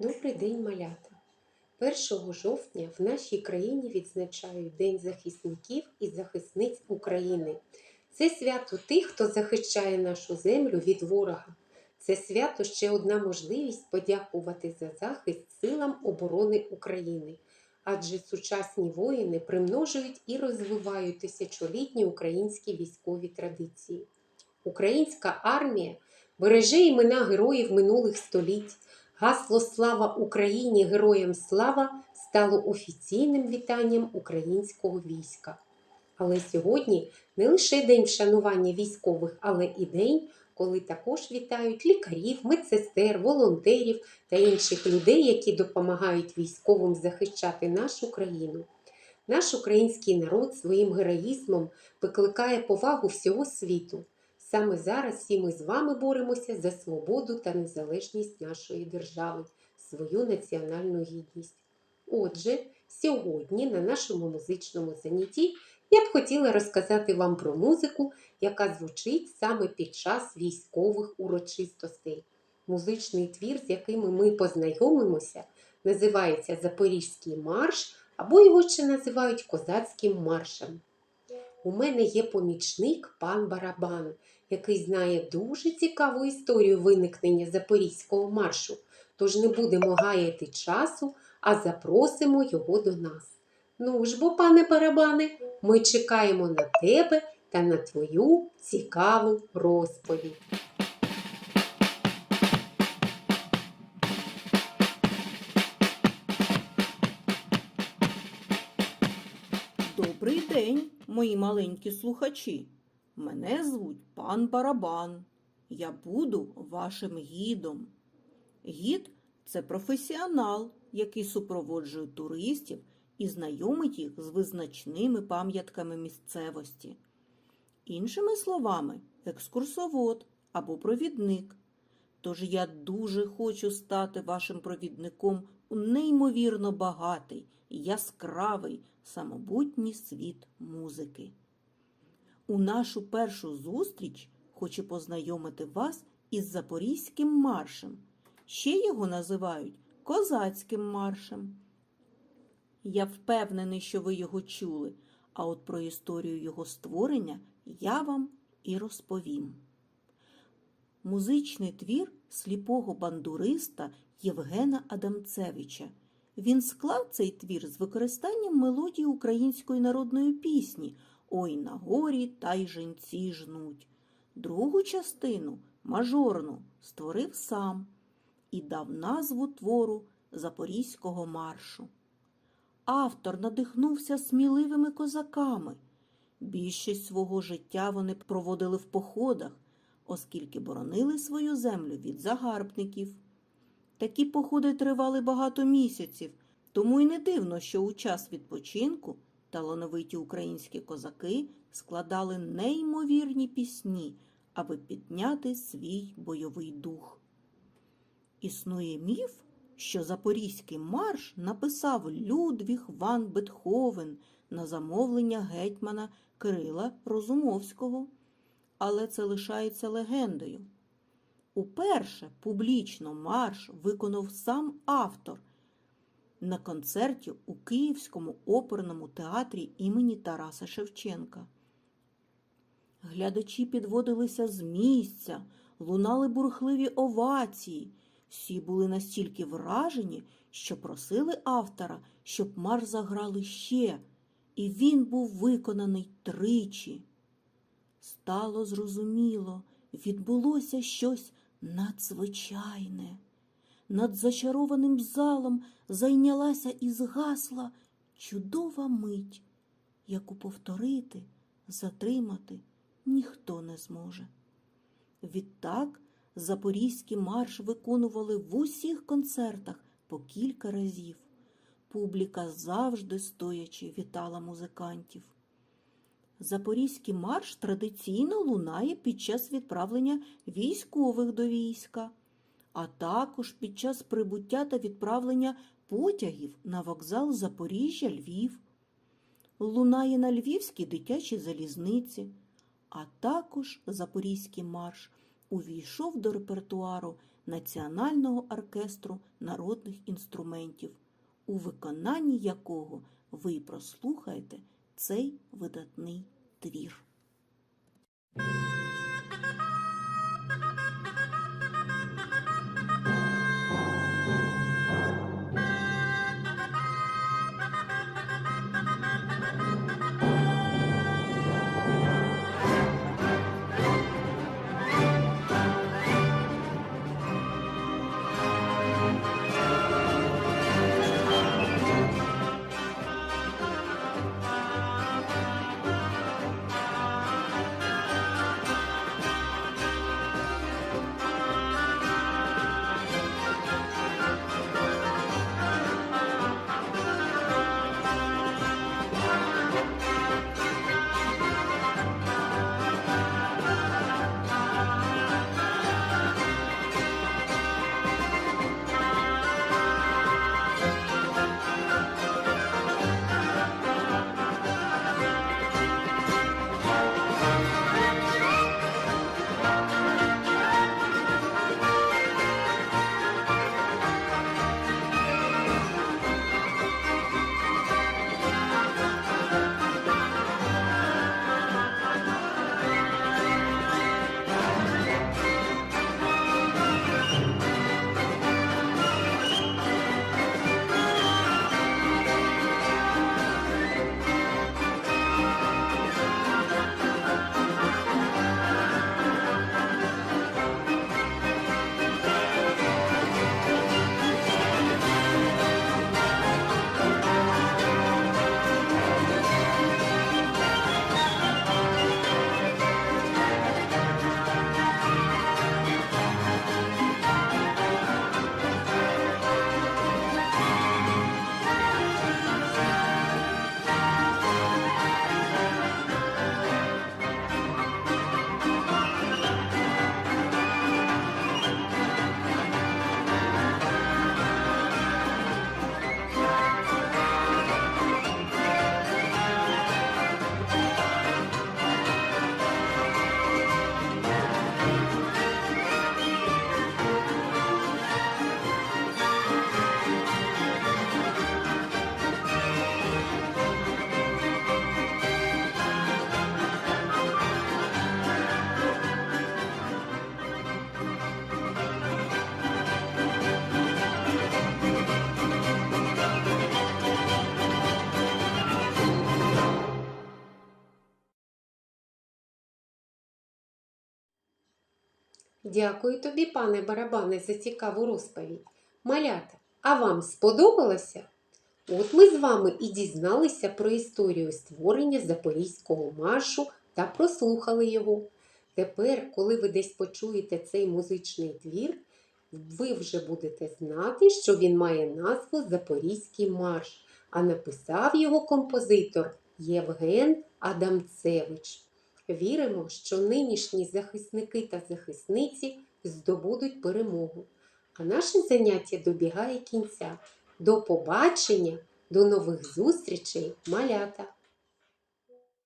Добрий день, малята! 1 жовтня в нашій країні відзначають День захисників і захисниць України. Це свято тих, хто захищає нашу землю від ворога. Це свято ще одна можливість подякувати за захист силам оборони України. Адже сучасні воїни примножують і розвивають тисячолітні українські військові традиції. Українська армія береже імена героїв минулих століть. Гасло Слава Україні! Героям слава стало офіційним вітанням українського війська. Але сьогодні не лише день вшанування військових, але і день, коли також вітають лікарів, медсестер, волонтерів та інших людей, які допомагають військовим захищати нашу країну. Наш український народ своїм героїзмом викликає повагу всього світу. Саме зараз всі ми з вами боремося за свободу та незалежність нашої держави, свою національну гідність. Отже, сьогодні на нашому музичному занятті я б хотіла розказати вам про музику, яка звучить саме під час військових урочистостей. Музичний твір, з якими ми познайомимося, називається Запорізький марш або його ще називають козацьким маршем. У мене є помічник пан Барабан, який знає дуже цікаву історію виникнення Запорізького маршу. Тож не будемо гаяти часу, а запросимо його до нас. Ну ж бо, пане Барабане, ми чекаємо на тебе та на твою цікаву розповідь. День, мої маленькі слухачі. Мене звуть пан Барабан. Я буду вашим гідом. Гід це професіонал, який супроводжує туристів і знайомить їх з визначними пам'ятками місцевості. Іншими словами, екскурсовод або провідник. Тож я дуже хочу стати вашим провідником неймовірно багатий, яскравий, самобутній світ музики. У нашу першу зустріч хочу познайомити вас із Запорізьким маршем. Ще його називають козацьким маршем. Я впевнений, що ви його чули, а от про історію його створення я вам і розповім. Музичний твір сліпого бандуриста Євгена Адамцевича. Він склав цей твір з використанням мелодії української народної пісні Ой на горі та й женці жнуть. Другу частину мажорну створив сам і дав назву твору Запорізького маршу. Автор надихнувся сміливими козаками. Більшість свого життя вони проводили в походах, оскільки боронили свою землю від загарбників. Такі походи тривали багато місяців, тому й не дивно, що у час відпочинку талановиті українські козаки складали неймовірні пісні, аби підняти свій бойовий дух. Існує міф, що Запорізький марш написав Людвіг Ван Бетховен на замовлення гетьмана Кирила Розумовського, але це лишається легендою. Уперше публічно марш виконав сам автор на концерті у Київському оперному театрі імені Тараса Шевченка. Глядачі підводилися з місця, лунали бурхливі овації. Всі були настільки вражені, що просили автора, щоб марш заграли ще, і він був виконаний тричі. Стало зрозуміло, відбулося щось надзвичайне. Над зачарованим залом зайнялася і згасла чудова мить, яку повторити, затримати ніхто не зможе. Відтак Запорізький марш виконували в усіх концертах по кілька разів. Публіка завжди стоячи вітала музикантів. Запорізький марш традиційно лунає під час відправлення військових до війська, а також під час прибуття та відправлення потягів на вокзал Запоріжжя Львів. Лунає на Львівській дитячій залізниці, а також Запорізький марш увійшов до репертуару Національного оркестру народних інструментів, у виконанні якого ви прослухаєте цей видатний твір. Дякую тобі, пане барабане, за цікаву розповідь. Малята, а вам сподобалося? От ми з вами і дізналися про історію створення Запорізького маршу та прослухали його. Тепер, коли ви десь почуєте цей музичний твір, ви вже будете знати, що він має назву Запорізький марш, а написав його композитор Євген Адамцевич. Віримо, що нинішні захисники та захисниці здобудуть перемогу. А наше заняття добігає кінця. До побачення, до нових зустрічей, малята!